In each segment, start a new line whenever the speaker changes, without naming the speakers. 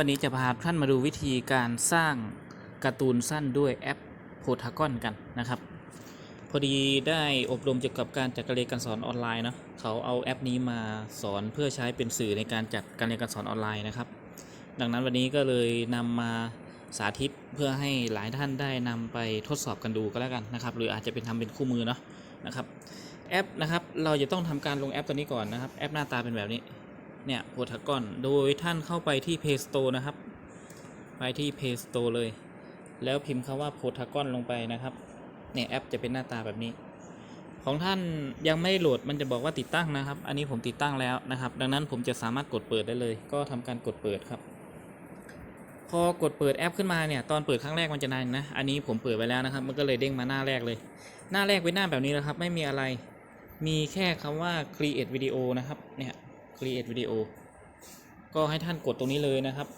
วันนี้จะพาท่านมาดูวิธีการสร้างการ์ตูนสั้นด้วยแอปโพทากอนกันนะครับ พอดีได้อบรมเกี่ยวกับการจัดการเรียนการสอนออนไลน์เนาะเขาเอาแอปนี้มาสอนเพื่อใช้เป็นสื่อในการจัดการเรียนการสอนออนไลน์นะครับ ดังนั้นวันนี้ก็เลยนำมาสาธิตเพื่อให้หลายท่านได้นำไปทดสอบกันดูก็แล้วกันนะครับ หรืออาจจะเป็นทำเป็นคู่มือเนาะนะครับแอปนะครับเราจะต้องทำการลงแอปตัวนี้ก่อนนะครับ แอปหน้าตาเป็นแบบนี้ เนี่ยโพทากอนโดยท่านเข้าไปที่ Play Store นะครับ ไปที่ Play Store เลย แล้วพิมพ์คำว่าโพทากอนลงไปนะครับ เนี่ยแอปจะเป็นหน้าตาแบบนี้ ของท่านยังไม่โหลดมันจะบอกว่าติดตั้งนะครับ อันนี้ผมติดตั้งแล้วนะครับ ดังนั้นผมจะสามารถกดเปิดได้เลย ก็ทำการกดเปิดครับ พอกดเปิดแอปขึ้นมาเนี่ยตอนเปิดครั้งแรกมันจะนานนะ อันนี้ผมเปิดไปแล้วนะครับ มันก็เลยเด้งมาหน้าแรกเลย หน้าแรกเป็นหน้าแบบนี้นะครับ ไม่มีอะไร มีแค่คำว่า create video นะครับ เนี่ย create video ก็ให้ท่านกดตรงนี้เลยนะครับ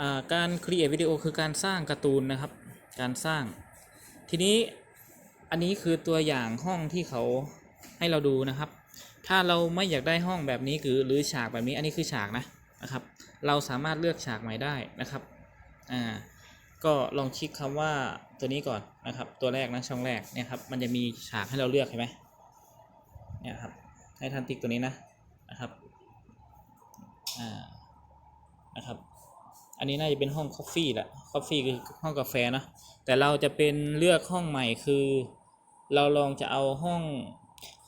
อ่าการ create video คือการสร้างการ์ตูนนะครับ การสร้าง ทีนี้อันนี้คือตัวอย่างห้องที่เขาให้เราดูนะครับ ถ้าเราไม่อยากได้ห้องแบบนี้คือหรือฉากแบบนี้อันนี้คือฉากนะนะครับ เราสามารถเลือกฉากใหม่ได้นะครับอ่าก็ลองคลิกคำว่าตัวนี้ก่อนนะครับ ตัวแรกนะช่องแรกเนี่ยครับมันจะมีฉากให้เราเลือกเห็นไหมเนี่ยครับให้ท่านติ๊กตัวนี้นะ นะครับอ่านะครับ อันนี้น่าจะเป็นห้องคอฟฟี่แหละคอฟฟี่คือห้องกาแฟนะแต่เราจะเป็นเลือกห้องใหม่คือ เราลองจะเอาห้อง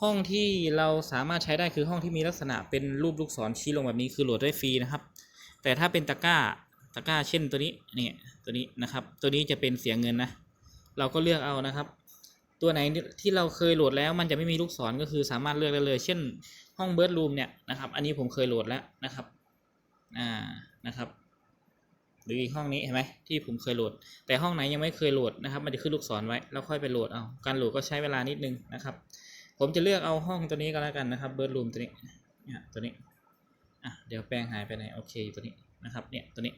ห้องที่เราสามารถใช้ได้คือห้องที่มีลักษณะเป็นรูปลูกศรชี้ลงแบบนี้คือโหลดได้ฟรีนะครับ แต่ถ้าเป็นตะกร้าตะกร้าเช่นตัวนี้เนี่ยตัวนี้นะครับ ตัวนี้จะเป็นเสียเงินนะ เราก็เลือกเอานะครับ ตัวไหนที่เราเคยโหลดแล้วมันจะไม่มีลูกศรก็คือสามารถเลือกได้เลย เช่นห้องเบิร์ดรูมเนี่ยนะครับอันนี้ผมเคยโหลดแล้วนะครับอ่านะครับหรืออีกห้องนี้เห็นไหมที่ผมเคยโหลด แต่ห้องไหนยังไม่เคยโหลดนะครับ มันจะขึ้นลูกศรไว้แล้วค่อยไปโหลดเอาการโหลดก็ใช้เวลานิดนึงนะครับ ผมจะเลือกเอาห้องตัวนี้ก็แล้วกันนะครับเบิร์ดรูมตัวนี้เนี่ยตัวนี้อะเดี๋ยวแป้งหายไปไหนโอเคตัวนี้นะครับเนี่ยตัวนี้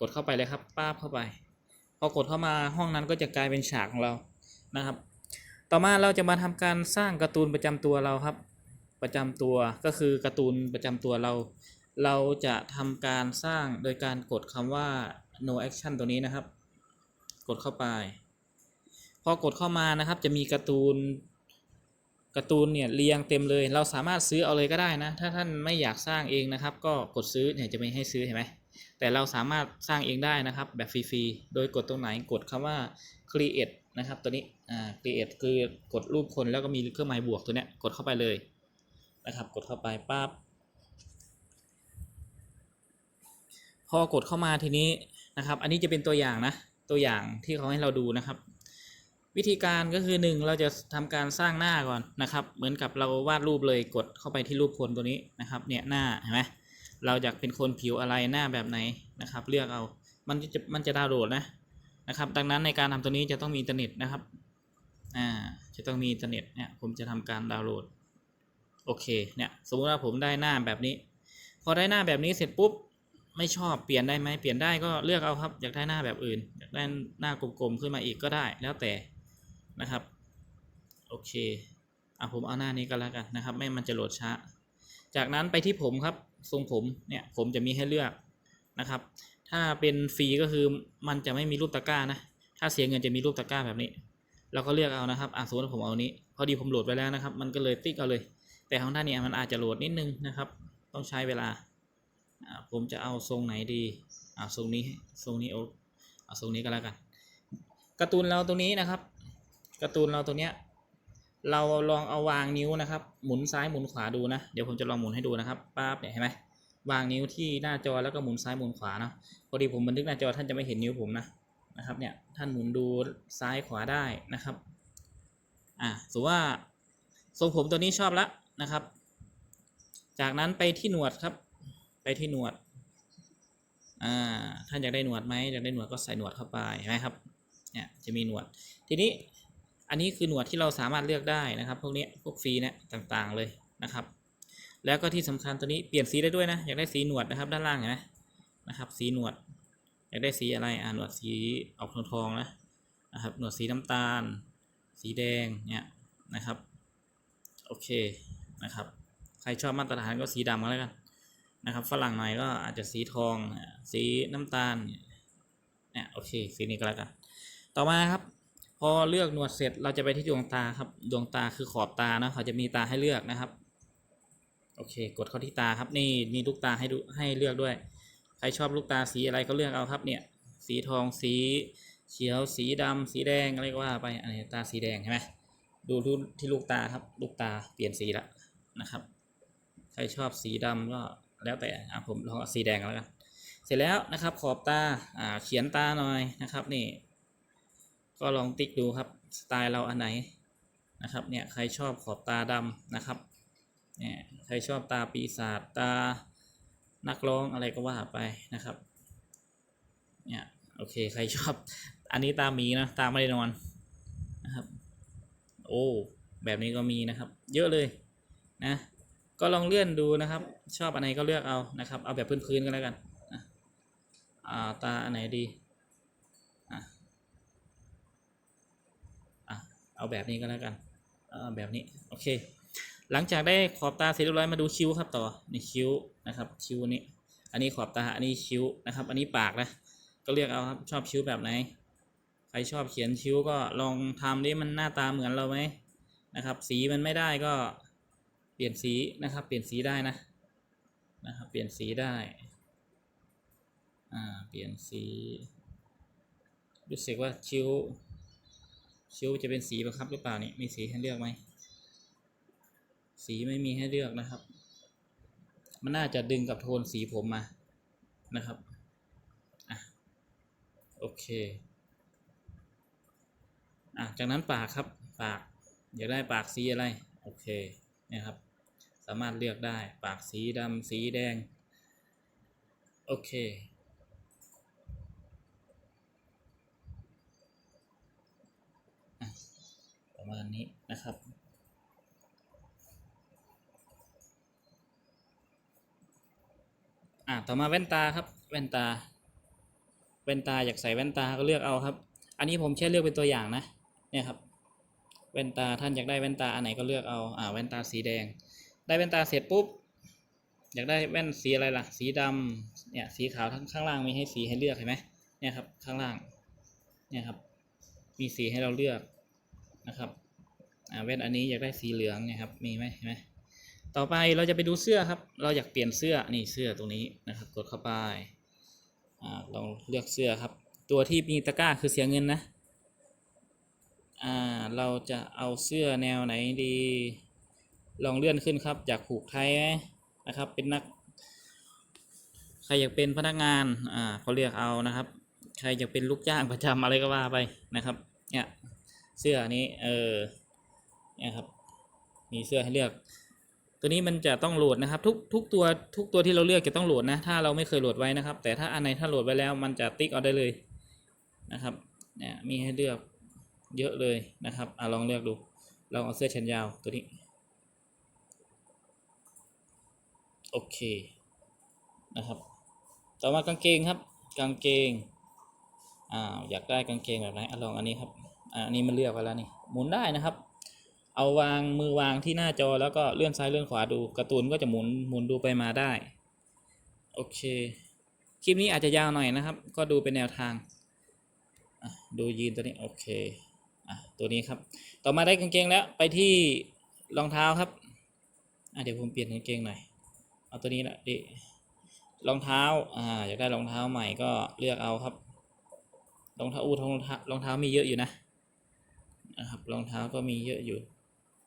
กดเข้าไปเลยครับป้าบเข้าไป พอกดเข้ามาห้องนั้นก็จะกลายเป็นฉากของเรานะครับ ต่อมาเราจะมาทำการสร้างการ์ตูนประจำตัวเราครับ ประจำตัวก็คือการ์ตูนประจำตัวเรา เราจะทำการสร้างโดยการกดคำว่า no action ตัวนี้นะครับ กดเข้าไป พอกดเข้ามานะครับจะมีการ์ตูนการ์ตูนเนี่ยเรียงเต็มเลย เราสามารถซื้อเอาเลยก็ได้นะ ถ้าท่านไม่อยากสร้างเองนะครับ ก็กดซื้อเนี่ยจะไม่ให้ซื้อเห็นไหมแต่เราสามารถสร้างเองได้นะครับ แบบฟรีๆ โดยกดตรงไหนกดคำว่า create นะครับตัวนี้อ่า create คือกดรูปคนแล้วก็มีเครื่องหมายบวกตัวเนี้ยกดเข้าไปเลยนะครับ กดเข้าไปปั๊บพอกดเข้ามาทีนี้นะครับ อันนี้จะเป็นตัวอย่างนะ ตัวอย่างที่เขาให้เราดูนะครับ วิธีการก็คือหนึ่งเราจะทำการสร้างหน้าก่อนนะครับ เหมือนกับเราวาดรูปเลยกดเข้าไปที่รูปคนตัวนี้นะครับ เนี่ยหน้าเห็นไหมเราอยากเป็นคนผิวอะไรหน้าแบบไหนนะครับ เลือกเอา มันจะมันจะดาวน์โหลดนะ นะครับ ดังนั้นในการทำตัวนี้จะต้องมีอินเทอร์เน็ตนะครับ อ่า จะต้องมีอินเทอร์เน็ตเนี่ย ผมจะทำการดาวน์โหลด โอเค เนี่ย สมมติว่าผมได้หน้าแบบนี้ พอได้หน้าแบบนี้เสร็จปุ๊บ ไม่ชอบ เปลี่ยนได้ไหมเปลี่ยนได้ก็เลือกเอาครับ อยากได้หน้าแบบอื่น อยากได้หน้ากลมๆขึ้นมาอีกก็ได้ แล้วแต่ นะครับ โอเค อะผมเอาหน้านี้ก็แล้วกันนะครับ ไม่มันจะโหลดช้า จากนั้นไปที่ผมครับ ทรงผม เนี่ย ผมจะมีให้เลือกนะครับ ถ้าเป็นฟรีก็คือมันจะไม่มีรูปตะกร้านะ ถ้าเสียเงินจะมีรูปตะกร้าแบบนี้เราก็เลือกเอานะครับอะสมมติผมเอานี้ พอดีผมโหลดไปแล้วนะครับ มันก็เลยติ๊กเอาเลย แต่ของท่านเนี่ยมันอาจจะโหลดนิดนึงนะครับ ต้องใช้เวลาอ่าผมจะเอาทรงไหนดีอ่าทรงนี้ทรงนี้เอาเอาทรงนี้ก็แล้วกันการ์ตูนเราตรงนี้นะครับการ์ตูนเราตรงเนี้ยเราลองเอาวางนิ้วนะครับ หมุนซ้ายหมุนขวาดูนะ เดี๋ยวผมจะลองหมุนให้ดูนะครับป๊าบเนี่ยเห็นไหม วางนิ้วที่หน้าจอแล้วก็หมุนซ้ายหมุนขวาเนาะพอดีผมบันทึกหน้าจอท่านจะไม่เห็นนิ้วผมนะนะครับเนี่ยท่านหมุนดูซ้ายขวาได้นะครับอะสมมติว่าทรงผมตัวนี้ชอบละนะครับ จากนั้นไปที่หนวดครับ ไปที่หนวดอ่าท่านอยากได้หนวดไหมอยากได้หนวดก็ใส่หนวดเข้าไปเห็นไหมครับเนี่ยจะมีหนวด ทีนี้อันนี้คือหนวดที่เราสามารถเลือกได้นะครับ พวกนี้พวกฟรีเนี่ยต่างๆเลยนะครับ แล้วก็ที่สำคัญตัวนี้เปลี่ยนสีได้ด้วยนะ อยากได้สีหนวดนะครับด้านล่างเห็นไหมนะครับ สีหนวด อยากได้สีอะไรอ่าหนวดสีออกทองๆนะนะครับ หนวดสีน้ำตาล สีแดงเนี่ยนะครับ โอเคนะครับ ใครชอบมาตรฐานก็สีดำก็แล้วกันนะครับ ฝรั่งหน่อยก็อาจจะสีทอง สีน้ำตาลเนี่ยโอเค สีนี้ก็แล้วกัน ต่อมาครับพอเลือกหนวดเสร็จเราจะไปที่ดวงตาครับ ดวงตาคือขอบตานะเขาจะมีตาให้เลือกนะครับ โอเค กดเข้าที่ตาครับนี่มีลูกตาให้ดูให้เลือกด้วย ใครชอบลูกตาสีอะไรก็เลือกเอาครับเนี่ย สีทองสีเขียวสีดำสีแดงอะไรก็ว่าไปอันนี้ตาสีแดงใช่ไหมดูที่ลูกตาครับ ลูกตาเปลี่ยนสีแล้วนะครับ ใครชอบสีดำก็แล้วแต่อะผมลองสีแดงแล้วกันเสร็จแล้วนะครับขอบตาอ่าเขียนตาหน่อยนะครับนี่ ก็ลองติ๊กดูครับสไตล์เราอันไหนนะครับเนี่ยใครชอบขอบตาดำนะครับ เนี่ยใครชอบตาปีศาจตานักร้องอะไรก็ว่าไปนะครับ เนี่ยโอเคใครชอบ อันนี้ตาหมีนะตาไม่ได้นอนนะครับ โอ้แบบนี้ก็มีนะครับ เยอะเลยนะ ก็ลองเลื่อนดูนะครับ ชอบอันไหนก็เลือกเอานะครับ เอาแบบพื้นๆก็แล้วกันอ่าตาอันไหนดีอะอะเอาแบบนี้ก็แล้วกัน เอาแบบนี้ โอเค หลังจากได้ขอบตาเสร็จเรียบร้อยมาดูคิ้วครับต่อนี่คิ้วนะครับคิ้วนี้ อันนี้ขอบตาอันนี้คิ้วนะครับ อันนี้ปากนะก็เลือกเอาครับชอบคิ้วแบบไหนใครชอบเขียนคิ้วก็ลองทำดิมันหน้าตาเหมือนเราไหมนะครับ สีมันไม่ได้ก็เปลี่ยนสีนะครับ เปลี่ยนสีได้นะนะครับเปลี่ยนสีได้อ่าเปลี่ยนสีรู้สึกว่าคิ้วคิ้วจะเป็นสีบังคับหรือเปล่านี่มีสีให้เลือกไหม สีไม่มีให้เลือกนะครับ มันน่าจะดึงกับโทนสีผมมานะครับอะโอเคอะจากนั้นปากครับปากอยากได้ปากสีอะไรโอเคนี่ยครับ สามารถเลือกได้ปากสีดำสีแดง โอเคอะประมาณนี้นะครับ อะต่อมาแว่นตาครับ แว่นตา แว่นตาอยากใส่แว่นตาก็เลือกเอาครับ อันนี้ผมแค่เลือกเป็นตัวอย่างนะ เนี่ยครับ แว่นตาท่านอยากได้แว่นตาอันไหนก็เลือกเอาอ่าแว่นตาสีแดง ได้แว่นตาเสร็จปุ๊บ อยากได้แว่นสีอะไรล่ะ สีดำเนี่ย สีขาวทั้งข้างล่างมีให้สีให้เลือกเห็นไหมเนี่ยครับ ข้างล่าง เนี่ยครับ มีสีให้เราเลือกนะครับ อ่าแว่นอันนี้อยากได้สีเหลืองเนี่ยครับ มีไหมเห็นไหม ต่อไปเราจะไปดูเสื้อครับ เราอยากเปลี่ยนเสื้อนี่เสื้อตรงนี้นะครับ กดเข้าไปอ่าลองเลือกเสื้อครับ ตัวที่มีตะกร้าคือเสียเงินนะอ่าเราจะเอาเสื้อแนวไหนดี ลองเลื่อนขึ้นครับอยากผูกไทยไหมนะครับ เป็นนัก ใครอยากเป็นพนักงานอ่าเขาเรียกเอานะครับ ใครอยากเป็นลูกจ้างประจำอะไรก็ว่าไปนะครับเนี่ยเสื้อนี้เออเนี่ยครับมีเสื้อให้เลือก ตัวนี้มันจะต้องโหลดนะครับ ทุกทุกตัวทุกตัวที่เราเลือกจะต้องโหลดนะ ถ้าเราไม่เคยโหลดไว้นะครับ แต่ถ้าอันไหนถ้าโหลดไว้แล้วมันจะติ๊กเอาได้เลยนะครับเนี่ยมีให้เลือกเยอะเลยนะครับอะลองเลือกดูลองเอาเสื้อแขนยาวตัวนี้โอเคนะครับ ต่อมากางเกงครับ กางเกงอ่าอยากได้กางเกงแบบไหนอะลองอันนี้ครับอ่าอันนี้มันเลือกไว้แล้วนี่หมุนได้นะครับ เอาวางมือวางที่หน้าจอแล้วก็เลื่อนซ้ายเลื่อนขวาดูการ์ตูนก็จะหมุนหมุนดูไปมาได้ โอเค คลิปนี้อาจจะยาวหน่อยนะครับ ก็ดูเป็นแนวทางดูยีนตัวนี้โอเคอะตัวนี้ครับ ต่อมาได้กางเกงแล้วไปที่รองเท้าครับอะเดี๋ยวผมเปลี่ยนกางเกงหน่อยเอาตัวนี้ละดิรองเท้าอ่าอยากได้รองเท้าใหม่ก็เลือกเอาครับรองเท้าอู้รองเท้ารองเท้ามีเยอะอยู่นะนะครับรองเท้าก็มีเยอะอยู่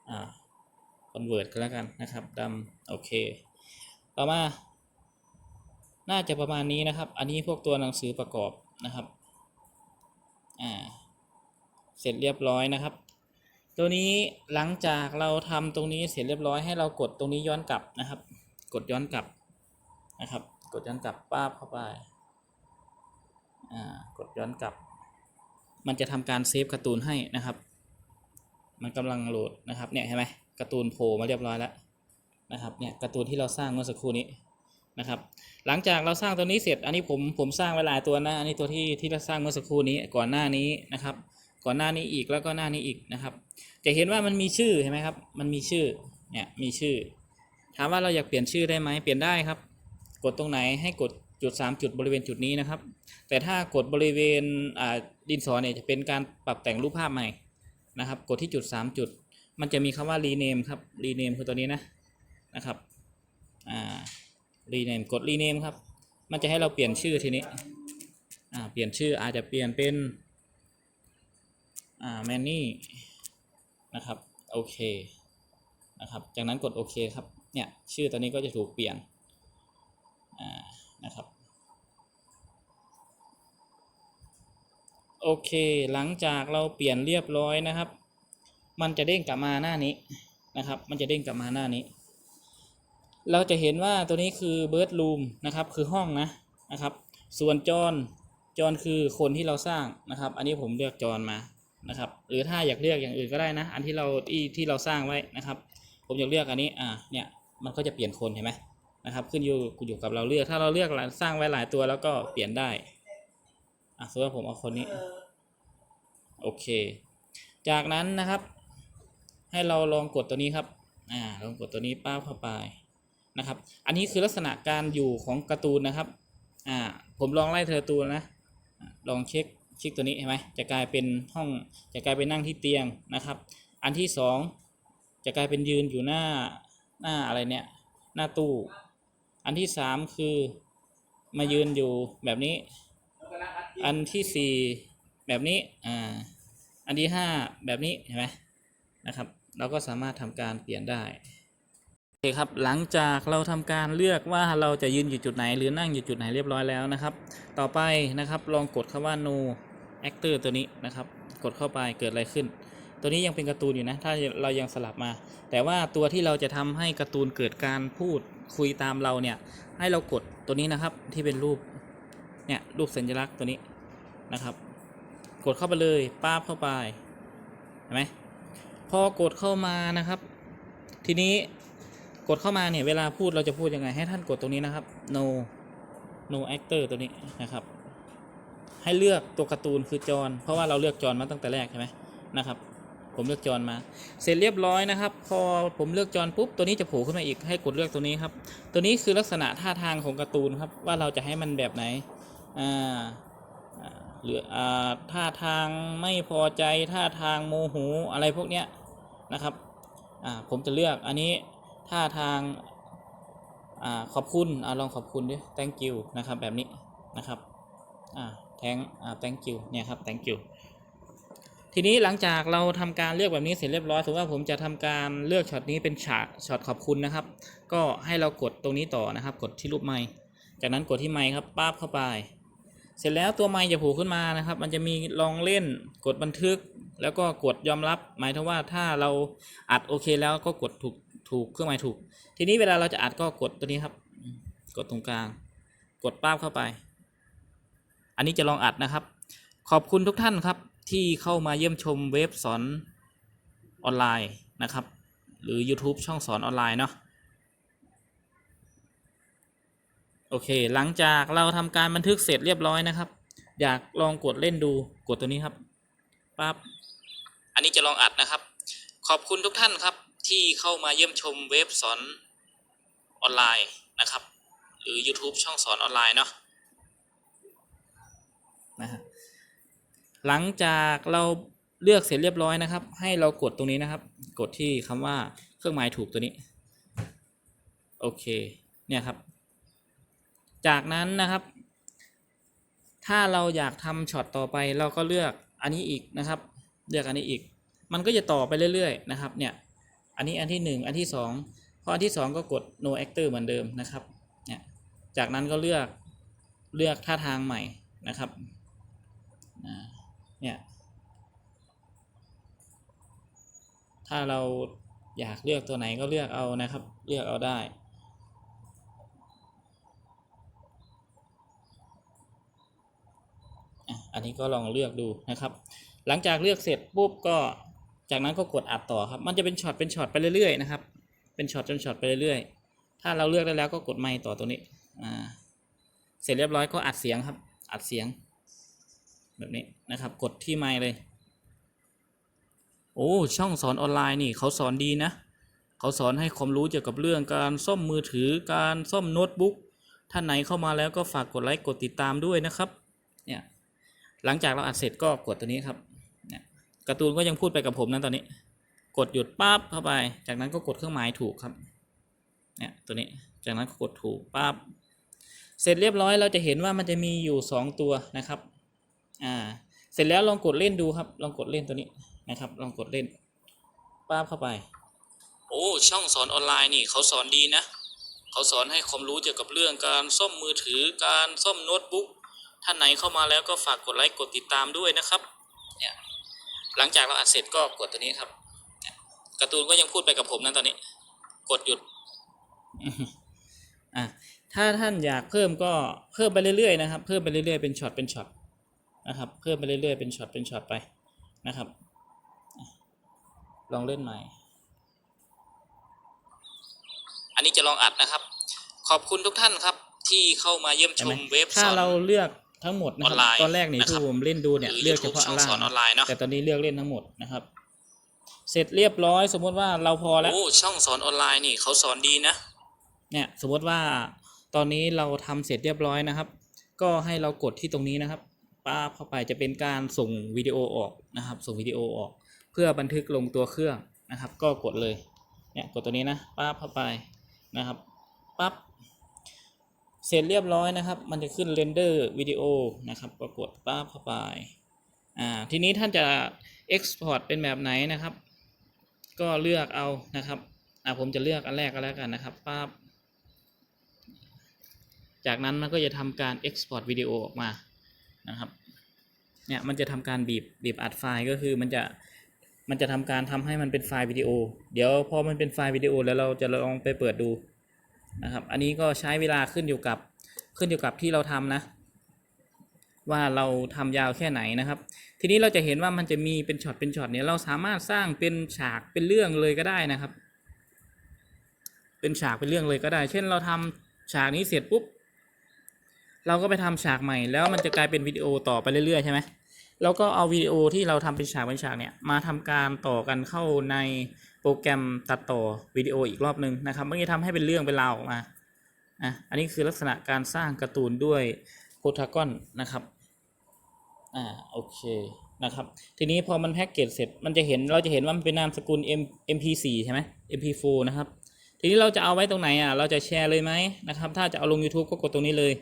อ่าคอนเวิร์ตก็แล้วกันนะครับดำโอเค ต่อมา น่าจะประมาณนี้นะครับ อันนี้พวกตัวหนังสือประกอบนะครับ อ่า เสร็จเรียบร้อยนะครับ ตัวนี้หลังจากเราทำตรงนี้เสร็จเรียบร้อยให้เรากดตรงนี้ย้อนกลับนะครับ กดย้อนกลับนะครับ กดย้อนกลับป้าบเข้าไป อ่า กดย้อนกลับ มันจะทำการเซฟการ์ตูนให้นะครับ มันกำลังโหลดนะครับเนี่ยเห็นไหมการ์ตูนโผล่มาเรียบร้อยแล้วนะครับเนี่ยการ์ตูนที่เราสร้างเมื่อสักครู่นี้นะครับ หลังจากเราสร้างตัวนี้เสร็จ อันนี้ผมผมสร้างไว้หลายตัวนะอันนี้ตัวที่ที่เราสร้างเมื่อสักครู่นี้ก่อนหน้านี้นะครับ ก่อนหน้านี้อีกแล้วก็หน้านี้อีกนะครับ จะเห็นว่ามันมีชื่อเห็นไหมครับ มันมีชื่อเนี่ยมีชื่อ ถามว่าเราอยากเปลี่ยนชื่อได้ไหมเปลี่ยนได้ครับ กดตรงไหนให้กดจุด 3 จุดบริเวณจุดนี้นะครับ แต่ถ้ากดบริเวณดินสอเนี่ยจะเป็นการปรับแต่งรูปภาพใหม่ นะครับ กดที่จุด 3 จุด มันจะมีคำว่า rename ครับ rename คือตัวนี้นะนะครับอ่า rename กด rename ครับ มันจะให้เราเปลี่ยนชื่อทีนี้อ่าเปลี่ยนชื่ออาจจะเปลี่ยนเป็นอ่าแมนนี่นะครับโอเคนะครับจากนั้นกดโอเคครับเนี่ยชื่อตัวนี้ก็จะถูกเปลี่ยนอ่านะครับ โอเค หลังจากเราเปลี่ยนเรียบร้อยนะครับ มันจะเด้งกลับมาหน้านี้นะครับ มันจะเด้งกลับมาหน้านี้ เราจะเห็นว่าตัวนี้คือเบิร์ดรูมนะครับ คือห้องนะนะครับ ส่วนจอนจอนคือคนที่เราสร้างนะครับ อันนี้ผมเลือกจอนมานะครับ หรือถ้าอยากเลือกอย่างอื่นก็ได้นะ อันที่เราที่ที่เราสร้างไว้นะครับ ผมอยากเลือกอันนี้ อ่า เนี่ย มันก็จะเปลี่ยนคนเห็นไหมนะครับ ขึ้นอยู่อยู่กับเราเลือก ถ้าเราเลือกสร้างไว้หลายตัวแล้วก็เปลี่ยนได้ อะสมมติว่าผมเอาคนนี้ โอเค จากนั้นนะครับ ให้เราลองกดตัวนี้ครับ อ่า ลองกดตัวนี้ป้าบเข้าไปนะครับ อันนี้คือลักษณะการอยู่ของการ์ตูนนะครับ อ่า ผมลองไล่เธอตูนนะอ่าลองเช็คเช็คตัวนี้เห็นไหมจะกลายเป็นห้อง จะกลายเป็นนั่งที่เตียงนะครับ อันที่สองจะกลายเป็นยืนอยู่หน้าหน้าอะไรเนี่ย หน้าตู้ อันที่สามคือมายืนอยู่แบบนี้ อันที่สี่แบบนี้ อ่า อันที่ห้าแบบนี้เห็นไหมนะครับ เราก็สามารถทำการเปลี่ยนได้โอเคครับ หลังจากเราทำการเลือกว่าเราจะยืนอยู่จุดไหน หรือนั่งอยู่จุดไหนเรียบร้อยแล้วนะครับ ต่อไปนะครับลองกดคำว่า no actor ตัวนี้นะครับ กดเข้าไปเกิดอะไรขึ้น ตัวนี้ยังเป็นการ์ตูนอยู่นะ ถ้าเรายังสลับมา แต่ว่าตัวที่เราจะทำให้การ์ตูนเกิดการพูดคุยตามเราเนี่ย ให้เรากดตัวนี้นะครับที่เป็นรูป เนี่ยรูปสัญลักษณ์ตัวนี้นะครับ กดเข้าไปเลยป้าบเข้าไปเห็นไหมพอกดเข้ามานะครับ ทีนี้กดเข้ามาเนี่ยเวลาพูดเราจะพูดยังไงให้ท่านกดตรงนี้นะครับ no no actor ตัวนี้นะครับ ให้เลือกตัวการ์ตูนคือจอนเพราะว่าเราเลือกจอนมาตั้งแต่แรกใช่ไหมนะครับ ผมเลือกจอนมา เสร็จเรียบร้อยนะครับ พอผมเลือกจอนปุ๊บตัวนี้จะโผล่ขึ้นมาอีกให้กดเลือกตัวนี้ครับ ตัวนี้คือลักษณะท่าทางของการ์ตูนครับว่าเราจะให้มันแบบไหน หรืออ่าท่าทางไม่พอใจท่าทางโมโหอะไรพวกเนี้ยนะครับอ่าผมจะเลือกอันนี้ท่าทางอ่าขอบคุณอ่าลองขอบคุณดิ thank you นะครับแบบนี้นะครับอ่า thank อ่า thank you เนี่ยครับ thank you ทีนี้หลังจากเราทำการเลือกแบบนี้เสร็จเรียบร้อยสมมติว่าผมจะทำการเลือกช็อตนี้เป็นฉากช็อตขอบคุณนะครับ ก็ให้เรากดตรงนี้ต่อนะครับ กดที่รูปไม้จากนั้นกดที่ไม้ครับป้าบเข้าไป เสร็จแล้วตัวไม้จะโผล่ขึ้นมานะครับ มันจะมีลองเล่นกดบันทึก แล้วก็กดยอมรับ หมายถึงว่าถ้าเราอัดโอเคแล้วก็กดถูกถูกเครื่องหมายถูก ทีนี้เวลาเราจะอัดก็กดตัวนี้ครับ กดตรงกลาง กดป้าบเข้าไป อันนี้จะลองอัดนะครับ ขอบคุณทุกท่านครับ ที่เข้ามาเยี่ยมชมเว็บสอนออนไลน์นะครับ หรือ YouTube ช่องสอนออนไลน์เนาะ โอเค หลังจากเราทำการบันทึกเสร็จเรียบร้อยนะครับ อยากลองกดเล่นดูกดตัวนี้ครับปั๊บอันนี้จะลองอัดนะครับ ขอบคุณทุกท่านครับ ที่เข้ามาเยี่ยมชมเว็บสอนออนไลน์นะครับ หรือ YouTube ช่องสอนออนไลน์เนาะนะฮะหลังจากเราเลือกเสร็จเรียบร้อยนะครับ ให้เรากดตรงนี้นะครับ กดที่คำว่าเครื่องหมายถูกตัวนี้ โอเค เนี่ยครับ จากนั้นนะครับ ถ้าเราอยากทำช็อตต่อไปเราก็เลือกอันนี้อีกนะครับ เลือกอันนี้อีก มันก็จะต่อไปเรื่อยๆนะครับเนี่ยอันนี้อันที่หนึ่งอันที่สองพออันที่สองก็กด no actor เหมือนเดิมนะครับเนี่ยจากนั้นก็เลือกเลือกท่าทางใหม่นะครับเนี่ยถ้าเราอยากเลือกตัวไหนก็เลือกเอานะครับ เลือกเอาได้ อันนี้ก็ลองเลือกดูนะครับ หลังจากเลือกเสร็จปุ๊บก็จากนั้นก็กดอัดต่อครับ มันจะเป็นช็อตเป็นช็อตไปเรื่อยๆนะครับ เป็นช็อตจนช็อตไปเรื่อยๆ ถ้าเราเลือกได้แล้วก็กดไมค์ต่อตรงนี้ อ่า เสร็จเรียบร้อยก็อัดเสียงครับ อัดเสียง แบบนี้นะครับ กดที่ไมค์เลย โอ้ ช่องสอนออนไลน์นี่เขาสอนดีนะ เขาสอนให้ความรู้เกี่ยวกับเรื่องการซ่อมมือถือ การซ่อมโน้ตบุ๊ก
ท่านไหนเข้ามาแล้วก็ฝากกดไลค์ กดติดตามด้วยนะครับ เนี่ย หลังจากเราอัดเสร็จก็กดตัวนี้ครับเนี่ยการ์ตูนก็ยังพูดไปกับผมนะตอนนี้ กดหยุดปั๊บเข้าไป จากนั้นก็กดเครื่องหมายถูกครับเนี่ยตัวนี้จากนั้นก็กดถูกปั๊บเสร็จเรียบร้อยเราจะเห็นว่ามันจะมีอยู่ 2 ตัวนะครับอ่าเสร็จแล้วลองกดเล่นดูครับ ลองกดเล่นตัวนี้นะครับ ลองกดเล่นปั๊บเข้าไป โอ้ช่องสอนออนไลน์นี่เขาสอนดีนะ เขาสอนให้ความรู้เกี่ยวกับเรื่องการซ่อมมือถือการซ่อมโน้ตบุ๊ก ท่านไหนเข้ามาแล้วก็ฝากกดไลค์กดติดตามด้วยนะครับเนี่ยหลังจากเราอัดเสร็จก็กดตัวนี้ครับเนี่ยการ์ตูนก็ยังพูดไปกับผมนะตอนนี้ กดหยุดอะถ้าท่านอยากเพิ่มก็เพิ่มไปเรื่อยๆนะครับ เพิ่มไปเรื่อยๆเป็นช็อตเป็นช็อตนะครับ เพิ่มไปเรื่อยๆเป็นช็อตเป็นช็อตไปนะครับอะลองเล่นใหม่ อันนี้จะลองอัดนะครับ ขอบคุณทุกท่านครับที่เข้ามาเยี่ยมชมเว็บส
ถ้า
อน
เราเลือก ทั้งหมดนะค
อ
รั
อบนไลน์
ตอนแรกนี่
นะครั
ที่
บ
ผมเล่นดูเนี่ย
หรือ
เลือก
YouTube
เฉพาะ
ช่อง
ล่า
สอนออนไลน์เนาะ
แต่ตอนนี้เลือกเล่นทั้งหมดนะครับ เสร็จเรียบร้อยสมมติว่าเราพอแล้ว
โอ้ช่องสอนออนไลน์นี่เขาสอนดีนะ
เนี่ยสมมติว่าตอนนี้เราทำเสร็จเรียบร้อยนะครับ ก็ให้เรากดที่ตรงนี้นะครับป้าบเข้าไปจะเป็นการส่งวิดีโอออกนะครับ ส่งวิดีโอออก เพื่อบันทึกลงตัวเครื่องนะครับ ก็กดเลยเนี่ยกดตัวนี้นะป้าบเข้าไปนะครับปั๊บ เสร็จเรียบร้อยนะครับ มันจะขึ้นเรนเดอร์วิดีโอนะครับก็กดป้าบเข้าไปอ่าทีนี้ท่านจะ Export เป็นแบบไหนนะครับ ก็เลือกเอานะครับอ่าผมจะเลือกอันแรกก็แล้วกันนะครับป้าบจากนั้นมันก็จะทำการ Export วิดีโอออกมานะครับเนี่ยมันจะทำการบีบบีบอัดไฟล์ก็คือมันจะมันจะทำการทำให้มันเป็นไฟล์วิดีโอ เดี๋ยวพอมันเป็นไฟล์วิดีโอแล้วเราจะลองไปเปิดดู นะครับ อันนี้ก็ใช้เวลาขึ้นอยู่กับขึ้นอยู่กับที่เราทำนะ ว่าเราทำยาวแค่ไหนนะครับ ทีนี้เราจะเห็นว่ามันจะมีเป็นช็อตเป็นช็อตเนี่ยเราสามารถสร้างเป็นฉากเป็นเรื่องเลยก็ได้นะครับ เป็นฉากเป็นเรื่องเลยก็ได้ เช่นเราทำฉากนี้เสร็จปุ๊บเราก็ไปทำฉากใหม่แล้วมันจะกลายเป็นวิดีโอต่อไปเรื่อยๆใช่ไหมแล้วก็เอาวิดีโอที่เราทำเป็นฉากเป็นฉากเนี่ยมาทำการต่อกันเข้าใน โปรแกรมตัดต่อวิดีโออีกรอบหนึ่งนะครับมันจะทำให้เป็นเรื่องเป็นราวออกมาอะอันนี้คือลักษณะการสร้างการ์ตูนด้วยโ o ทากอนนะครับอ่าโอเคนะครับทีนี้พอมันแพ็กเกจเสร็จมันจะเห็นเราจะเห็นว่ามันเป็นนามสกุล M MP4 ใช่ไหม MP4 นะครับทีนี้เราจะเอาไว้ตรงไหนอะเราจะแชร์เลยไหมนะครับถ้าจะเอาลง YouTube ก็กดตรงนี้เลย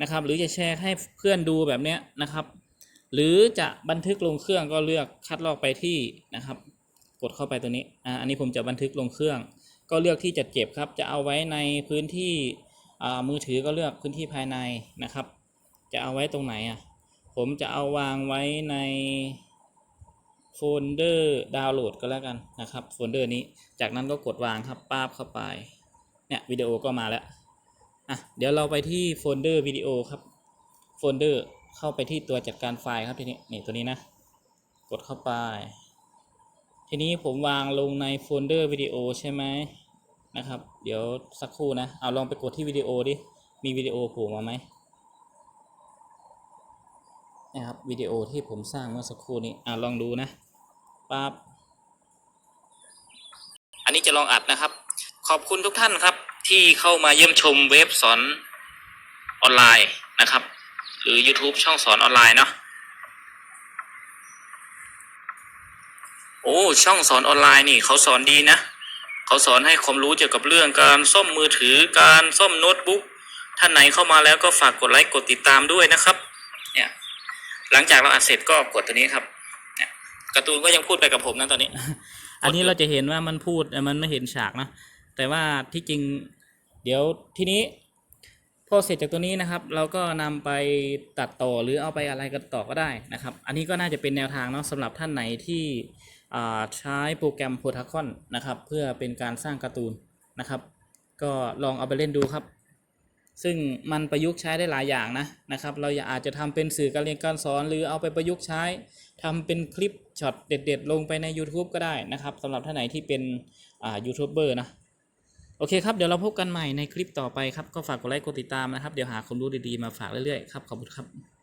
นะครับหรือจะแชร์ให้เพื่อนดูแบบเนี้ยนะครับ หรือจะบันทึกลงเครื่องก็เลือกคัดลอกไปที่นะครับ กดเข้าไปตัวนี้อ่าอันนี้ผมจะบันทึกลงเครื่อง ก็เลือกที่จะเก็บครับ จะเอาไว้ในพื้นที่อ่ามือถือก็เลือกพื้นที่ภายในนะครับ จะเอาไว้ตรงไหนอะผมจะเอาวางไว้ในโฟลเดอร์ดาวน์โหลดก็แล้วกันนะครับโฟลเดอร์นี้ จากนั้นก็กดวางครับป้าบเข้าไป เนี่ยวิดีโอก็มาแล้ว อะเดี๋ยวเราไปที่โฟลเดอร์วิดีโอครับ โฟลเดอร์เข้าไปที่ตัวจัดการไฟล์ครับทีนี้นี่ตัวนี้นะ กดเข้าไป ทีนี้ผมวางลงในโฟลเดอร์วิดีโอใช่ไหมนะครับ เดี๋ยวสักครู่นะ เอาลองไปกดที่วิดีโอดิ มีวิดีโอโผล่มาไหมนะครับวิดีโอที่ผมสร้างเมื่อสักครู่นี้อ่าลองดูนะปั๊บ
อันนี้จะลองอัดนะครับ ขอบคุณทุกท่านครับ ที่เข้ามาเยี่ยมชมเว็บสอนออนไลน์นะครับ หรือ YouTube ช่องสอนออนไลน์เนาะ โอ้ ช่องสอนออนไลน์นี่เขาสอนดีนะ เขาสอนให้ความรู้เกี่ยวกับเรื่องการซ่อมมือถือการซ่อมโน้ตบุ๊กท่านไหนเข้ามาแล้วก็ฝากกดไลค์กดติดตามด้วยนะครับ เนี่ยหลังจากเราอัดเสร็จก็กดตัวนี้ครับเนี่ยการ์ตูนก็ยังพูดไปกับผมนะตอนนี้
อันนี้เราจะเห็นว่ามันพูดแต่มันไม่เห็นฉากนะ แต่ว่าที่จริง เดี๋ยวทีนี้ พอเสร็จจากตัวนี้นะครับ เราก็นำไปตัดต่อหรือเอาไปอะไรกันต่อก็ได้นะครับ อันนี้ก็น่าจะเป็นแนวทางเนาะสำหรับท่านไหนที่ ใช้โปรแกรม p o t a c o n นะครับ เพื่อเป็นการสร้างการ์ตูนนะครับ ก็ลองเอาไปเล่นดูครับ ซึ่งมันประยุกต์ใช้ได้หลายอย่างนะนะครับ เราอยาอาจจะทำเป็นสื่อการเรียนการสอน หรือเอาไปประยุกต์ใช้ทำเป็นคลิปช็อตเด็ด ๆ ลงไปใน YouTube ก็ได้นะครับสำหรับท่านไหนที่เป็นอ่ายูทูบเบอร์นะโอเคครับ เดี๋ยวเราพบกันใหม่ในคลิปต่อไปครับ ก็ฝากกดไลค์กดติดตามนะครับ เดี๋ยวหาความรู้ดี ๆ มาฝากเรื่อย ๆ ครับ ขอบคุณครับ